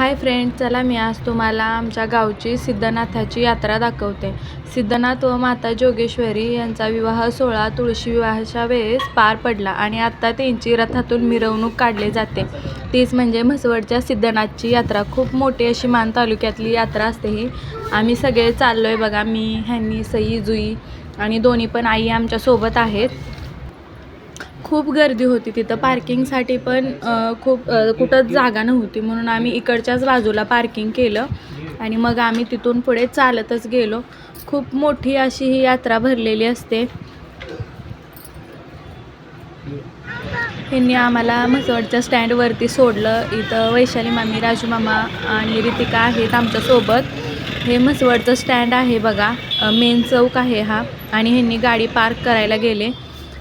Hi friend चला मी आज तुम्हाला आमच्या गावची सिद्धनाथाची यात्रा दाखवते. सिद्धनाथ व माता जोगेश्वरी यांचा विवाह सोहळा तुळशी विवाहाच्या वेळेस पार पडला आणि आत्ता त्यांची रथातून मिरवणूक काढली जाते. तीच म्हणजे म्हसवडच्या सिद्धनाथची यात्रा. खूप मोठी अशी मान तालुक्यातली यात्रा असते ही. आम्ही सगळे चाललो आहे बघा मी ह्यांनी सई जुई आणि दोन्ही पण आई आमच्यासोबत आहेत. खूप गर्दी होती तिथं. पार्किंगसाठी पण खूप कुठंच जागा नव्हती. म्हणून आम्ही इकडच्याच बाजूला पार्किंग केलं आणि मग आम्ही तिथून पुढे चालतच गेलो. खूप मोठी अशी ही यात्रा भरलेली असते. ह्यांनी आम्हाला म्हसवडच्या स्टँडवरती सोडलं. इथं वैशाली मामी राजू मामा आणि रितिका आहेत आमच्यासोबत हे म्हसवडचं स्टँड आहे बघा. मेन चौक आहे हा. आणि ह्यांनी गाडी पार्क करायला गेले.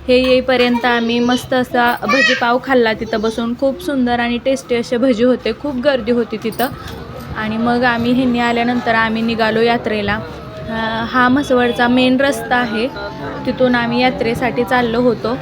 हे येईपर्यंत आम्ही मस्त असा भजीपाव खाल्ला तिथं बसून. खूप सुंदर आणि टेस्टी असे भजी होते. खूप गर्दी होती तिथं. आणि मग आम्ही ह्यांनी आल्यानंतर आम्ही निघालो यात्रेला. हा म्हसवडचा मेन रस्ता आहे. तिथून आम्ही यात्रेसाठी चाललो होतो.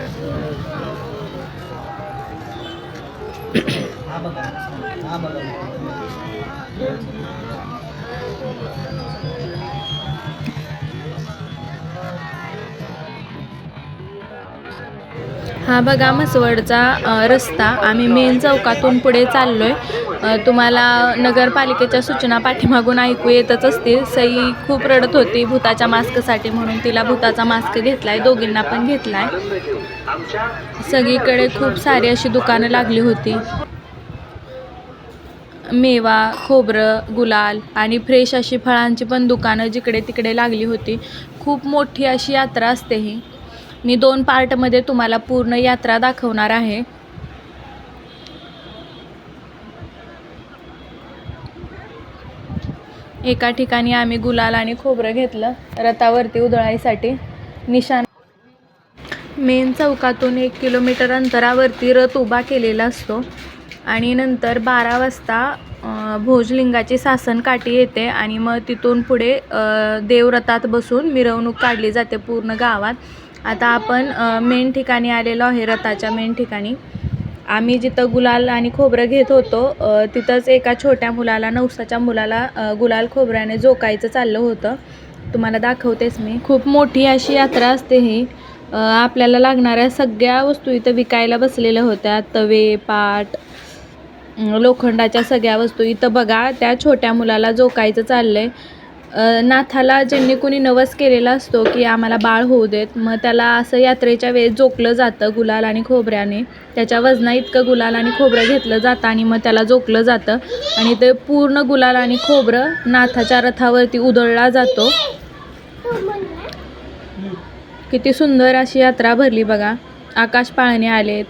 हा बघा म्हसवडचा रस्ता. आम्ही मेन चौकातून पुढे चाललो आहे तुम्हाला नगरपालिकेच्या सूचना पाठीमागून ऐकू येतच असतील. सई खूप रडत होती भूताच्या मास्कसाठी म्हणून. तिला भूताचा मास्क घेतला आहे दोघींना पण घेतला आहे सगळीकडे खूप सारी अशी दुकानं लागली होती. मेवा खोबरं गुलाल आणि फ्रेश अशी फळांची पण दुकानं जिकडे तिकडे लागली होती. खूप मोठी अशी यात्रा असते ही. मी दोन पार्टमध्ये तुम्हाला पूर्ण यात्रा दाखवणार आहे. एका ठिकाणी आम्ही गुलाल आणि खोबरं घेतलं. रथावरती उधळाईसाठी निशाण. मेन चौकातून एक किलोमीटर अंतरावरती रथ उभा केलेला असतो. आणि नंतर बारा वाजता भोजलिंगाची सासन काठी येते आणि मग तिथून पुढे देवरथात बसून मिरवणूक काढली जाते पूर्ण गावात. आता आपण मेन ठिकाणी आलेलो आहे रथाच्या मेन ठिकाणी. आम्ही जिथं गुलाल आणि खोबरं घेत होतो तिथंच एका छोट्या मुलाला नवसाच्या मुलाला गुलाल खोबऱ्याने जोकायचं चाललं होतं. तुम्हाला दाखवतेच मी. खूप मोठी अशी यात्रा असते ही. आपल्याला लागणाऱ्या सगळ्या वस्तू इथं विकायला बसलेल्या होत्या. तवे पाट लोखंडाच्या सगळ्या वस्तू. इथं बघा त्या छोट्या मुलाला जोकायचं चाललं आहे नाथाला ज्यांनी कोणी नवस केलेला असतो की आम्हाला बाळ होऊ देत मग त्याला असं यात्रेच्या वेळेस जोकलं जातं गुलाल आणि खोबऱ्याने. त्याच्या वजना इतकं गुलाल आणि खोबरं घेतलं जातं आणि मग त्याला जोकलं जातं. आणि ते पूर्ण गुलाल आणि खोबरं नाथाच्या रथावरती उधळला जातो. किती सुंदर अशी यात्रा भरली बघा. आकाश पाळणे आलेत.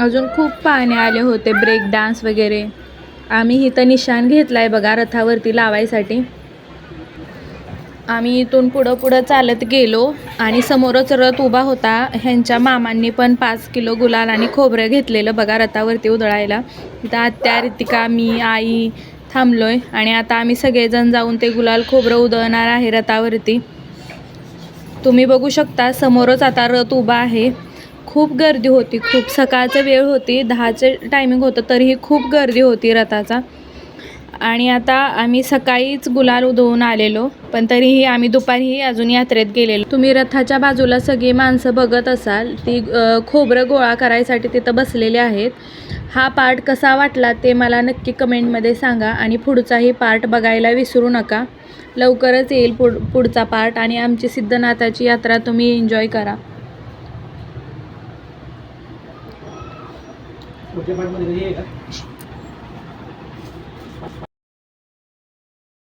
अजून खूप पाळणे आले होते ब्रेक डान्स वगैरे. आम्ही इथं निशाण घेतला आहे बघा रथावरती लावायसाठी. आम्ही इथून पुढं पुढं चालत गेलो आणि समोरच रथ उभा होता. ह्यांच्या मामांनी पण पाच किलो गुलाल आणि खोबरं घेतलेलं बघा रथावरती उधळायला. इथं आत्या रितिका मी आई थांबलोय आणि आता आम्ही सगळेजण जाऊन ते गुलाल खोबरं उधळणार आहे रथावरती. तुम्ही बघू शकता समोरच आता रथ उभा आहे. खूप गर्दी होती खूप सकाळचं वेळ होती दहाचं टायमिंग होतं तरीही खूप गर्दी होती रथाचा. आणि आता आम्ही सकाळीच गुलाल उधळून आलेलो पण तरीही आम्ही दुपारीही अजून यात्रेत गेलेलो. तुम्ही रथाच्या बाजूला सगळी माणसं बघत असाल ती खोबरं गोळा करायसाठी तिथं बसलेले आहेत. हा पार्ट कसा वाटला ते मला नक्की कमेंटमध्ये सांगा आणि पुढचाही पार्ट बघायला विसरू नका. लवकरच येईल पुढ पुढचा पार्ट आणि आमची सिद्धनाथाची यात्रा तुम्ही एन्जॉय करा. पुढच्या पार्टमध्ये कधी आहे का